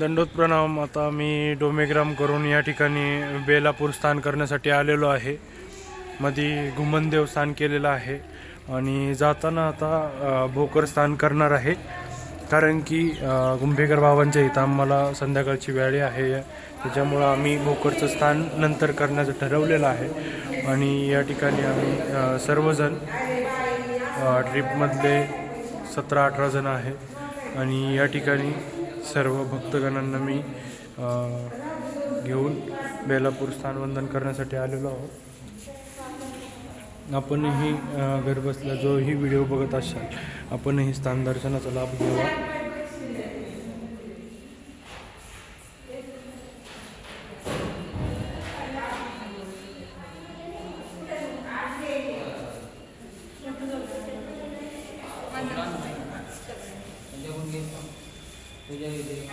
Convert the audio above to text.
दंडोत प्रणाम आता मी डोमेग्राम करून या ठिकाणी बेलापूर स्थान करण्यासाठी आलेलो आहे. मध्ये घुमनदेव स्थान केलेलं आहे आणि जाताना आता भोकर स्थान करणार आहे. कारण की गुंभेकर भावांच्या बाबांच्या इथं आम्हाला संध्याकाळची वेळ आहे. त्याच्यामुळं आम्ही भोकरचं स्थान नंतर करण्याचं ठरवलेलं आहे. आणि या ठिकाणी आम्ही सर्वजण ट्रिपमधले सतरा अठरा जण आहे. आणि या ठिकाणी सर्व भक्तगणांना मी घेऊन बेलापूर स्थानवंदन करण्यासाठी आलेलो आहोत. आपणही घरबसल्या जो ही व्हिडिओ बघत असाल आपणही स्थान दर्शनाचा लाभ घ्यावा. Thank Gracias.